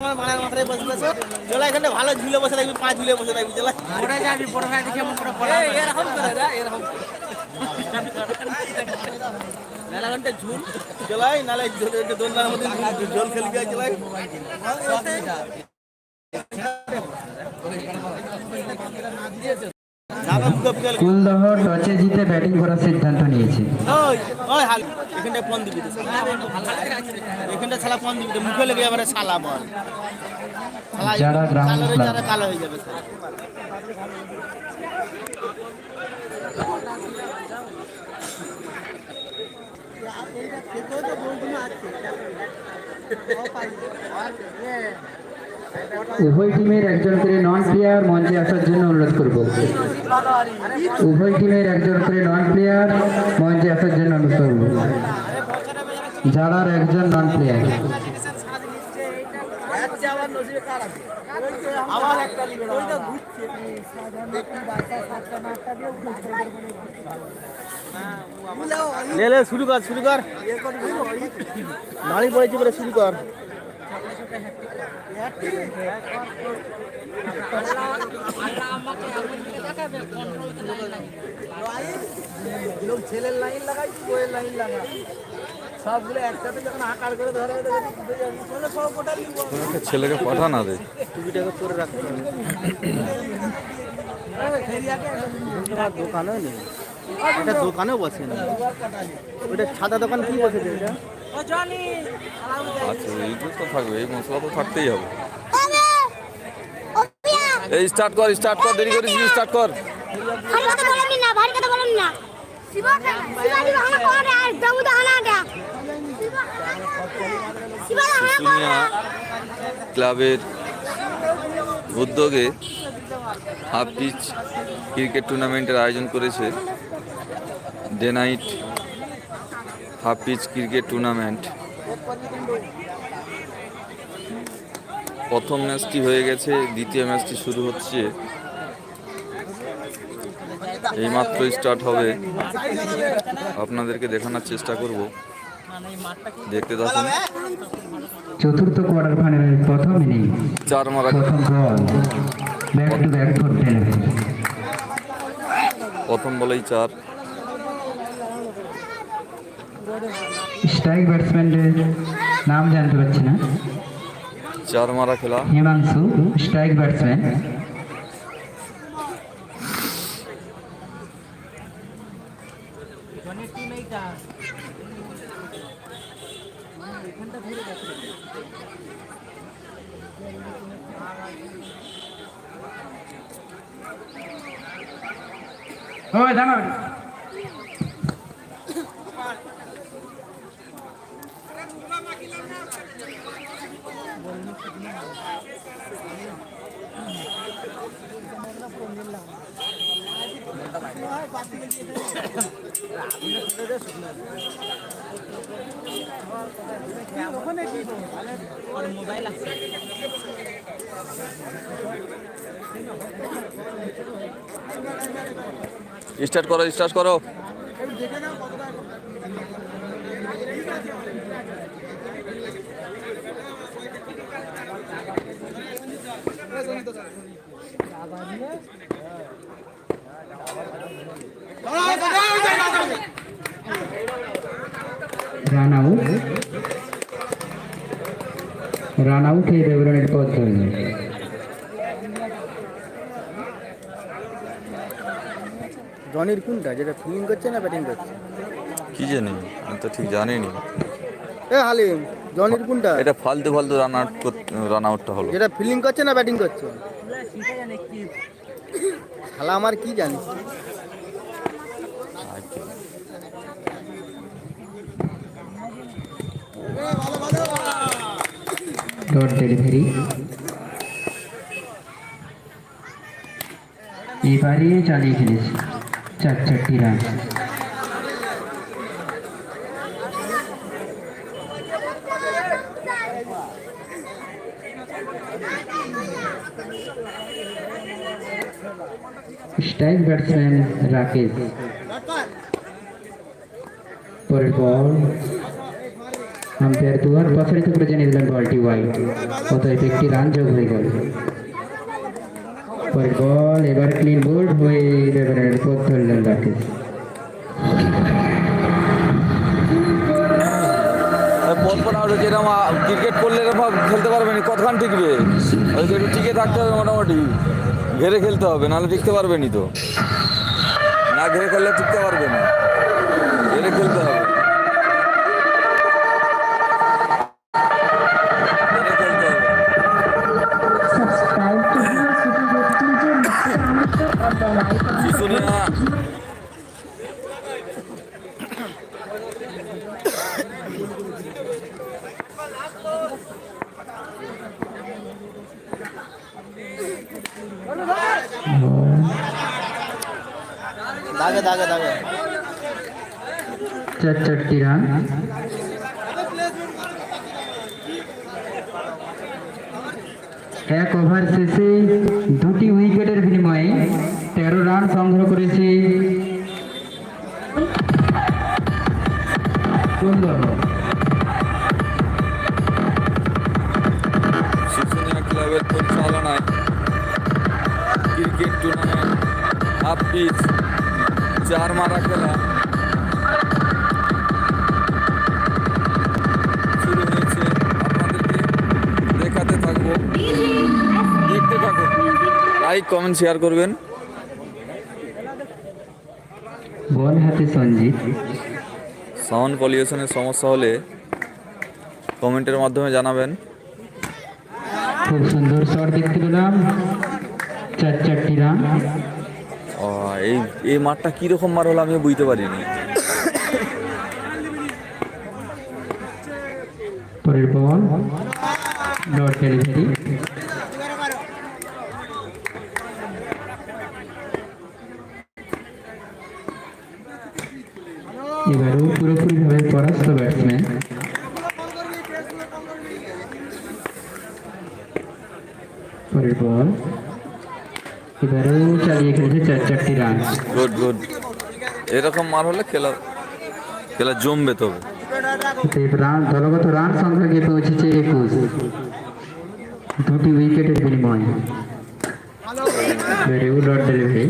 আমার মাথায় বসে বসে চলে এখানটা ভালো ঝুলে বসে থাকবি পাঁচ ঝুলে বসে থাকবি চলে পড়ে যাবি পড়ে ভাই দেখে মন করে পড়ে এরকম করে না এরকম নালা ঘণ্টা ঝুল চলাই নালে দোলনার মধ্যে ঝুল- খেলি যায় চলাই বিকাল কুলদহ টসে জিতে ব্যাটিং করার সিদ্ধান্ত নিয়েছে। এখানটা দিবি এখানটা দিবি মুখে লেগে বল। যারা ground যারা কালো হয়ে যাবে উভয় টিমের একজন করে নন প্লেয়ার মঞ্চে আসার জন্য অনুরোধ করব। উভয় টিমের একজন করে নন প্লেয়ার মঞ্চে আসার জন্য অনুরোধ করব যারা একজন নন প্লেয়ার লে লে শুরু কর শুরু কর। নাড়ি পড়েছে বলে শুরু কর। লোক ছেলের লাইন লাগাই বইয়ের লাইন লাগা সবগুলো একসাথে যখন আকার করে ধরে সব ছেলেকে পাঠা না টুপিটাকে পরে রাখতে হবে। এটা দোকানেও নেই। এটা দোকানেও বসে না ওটা ছাদা দোকান কি বসেছে এটা? আচ্ছা এই তো থাকবে এই মশলা তো থাকতেই হবে। এই স্টার্ট কর স্টার্ট কর দেরি করিস স্টার্ট কর। কথা বলেন না ভারী কথা বলেন না। ক্লাবের উদ্যোগে হাফ পিচ ক্রিকেট টুর্নামেন্টের আয়োজন করেছে day night half pitch cricket tournament. প্রথম ম্যাচটি হয়ে গেছে দ্বিতীয় ম্যাচটি শুরু হচ্ছে। এইমাত্র স্টার্ট হবে। আপনাদেরকে দেখানোর চেষ্টা করব। দেখতে থাকুন। চতুর্থ কোয়ার্টার ফাইনালের প্রথম ইনিংস। চার মারা প্রথম ball. Back to back benefit প্রথম বলেই চার। স্ট্রাইক ব্যাটসম্যানের নাম জানতে পারছি না। চার মারা খেলা। হিমাংশু স্ট্রাইক ব্যাটসম্যান ওই দাঁড়াও। মোবাইল আছে স্টার্ট করো। স্টার্ট করো রান আউট রান আউট এই পথ কোনটা? যেটা ফিল্ডিং করছে না ব্যাটিং করছে? কি জানি আমি তো ঠিক জানিনি। এ হালিম জনির কোনটা? এটা ফালতু ফালতু রান আউট রান আউটটা হলো। যেটা ফিল্ডিং করছে না ব্যাটিং করছে? শালা আমার কি জানি? ডট ডেলিভারি এবারে চালিয়ে খেলেছে চার চারটি রান স্ট্রাইক ব্যাটসম্যান রাকেশ পরের বল আম্পায়ার দুয়ার প্রসারিত করে জানিয়ে দিলেন বলটি ওয়াইড অতএব একটি রান যোগ হয়ে গেল। পরের বল, এবার ক্লিন বোল্ড হয়ে ইলেভেনের পথ ধরলেন রাকেশ যেরকম ক্রিকেট করলে এরকম খেলতে পারবে না কতক্ষণ টিকবে? একটু টিকে থাকতে হবে মোটামুটি। ঘেরে খেলতে হবে, নাহলে টিকতে পারবে নি তো। না ঘেরে খেললে টিকতে পারবে না। ঘেরে খেলতে হবে। দাগে দাগে দাগে চার চারটি রান এক ওভার শেষে দুটি উইকেটের বিনিময়ে তেরো রান সংগ্রহ করেছে। সুন্দর। চার মারা খেলা। দেখাতে থাকব, দেখতে লাইক কমেন্ট শেয়ার করবেন। বল হাতে সঞ্জিত। সাউন্ড পলিউশনের সমস্যা হলে কমেন্টের মাধ্যমে জানাবেন। খুব সুন্দর শট দেখতে পেলাম। চার চারটি রান। এই এই মাঠটা কীরকম মার হলো আমি বুঝতে পারিনি। পরের বল। ডট ডেলিভারি এবারও পুরোপুরিভাবে পরাস্ত ব্যাটসম্যান পরের বল এবারেও চালিয়ে খেলেছে চার চারটি রান। গুড গুড এরকম মার হলে খেলা খেলা জমবে তবে। রান দলগত রান সংখ্যা গিয়ে পৌঁছেছে একুশ। দুটি উইকেটের বিনিময়ে। Good dot delivery.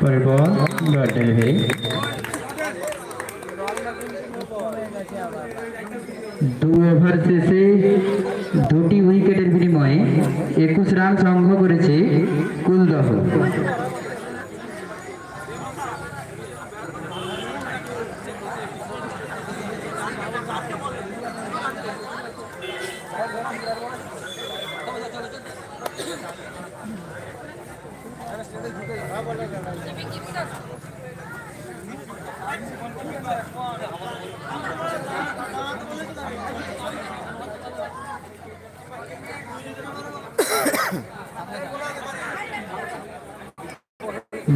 পরের বল ডট ডেলিভারি। দু ওভার শেষে দুটি উইকেটের বিনিময়ে একুশ রান সংগ্রহ করেছে কুলদহ।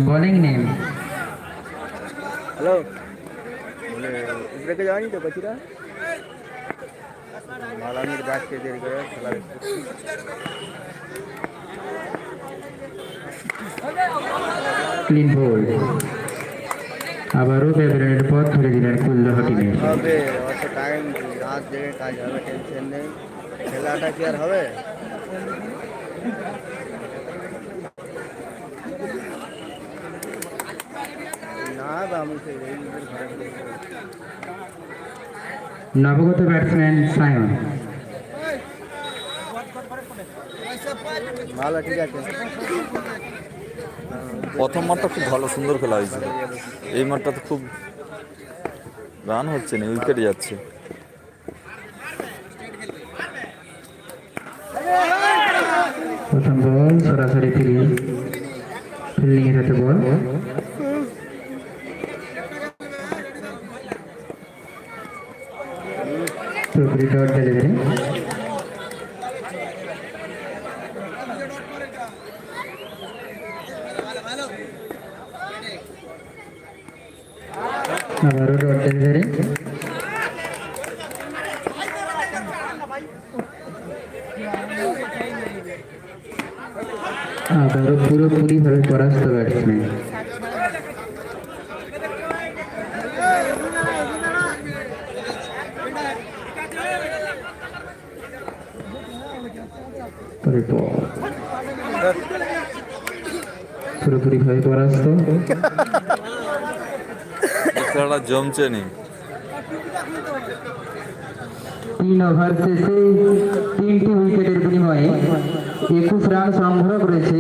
বোলিং নেম হ্যালো বলে উপরে যাওয়ানি তো কচিরা মালামির গাছকে দেরি করে খেলা ক্লিন বোল্ড আবারও বেবরেনের পথ ধরে দিলেন কুলদহ টিমের হবে অত টাইম রাত জেগে কাজ হবে টেনশন নেই খেলাটা কি আর হবে না তো আমি সেই রেঞ্জের ঘরে বসে আছি। নবগত ব্যাটসম্যান সায়ন। ভালো ঠিক আছে। প্রথম মাঠটা খুব ভালো সুন্দর খেলা হয়েছিল। এই মাঠটা তো খুব রান হচ্ছে না উইকেটে যাচ্ছে। প্রথম বল সরাসরি ফিল্ডিং এর হাতে বল। পুরোপুরি ডট ডেলিভারি আবারও ডট ডেলিভারি আবারও পুরোপুরিভাবে পরাস্ত ব্যাটসম্যান বল। পুরোপুরিভাবে পরাস্ত খেলাটা জমছে নি তিন ওভার শেষে তিনটি উইকেটের বিনিময়ে একুশ রান সংগ্রহ করেছে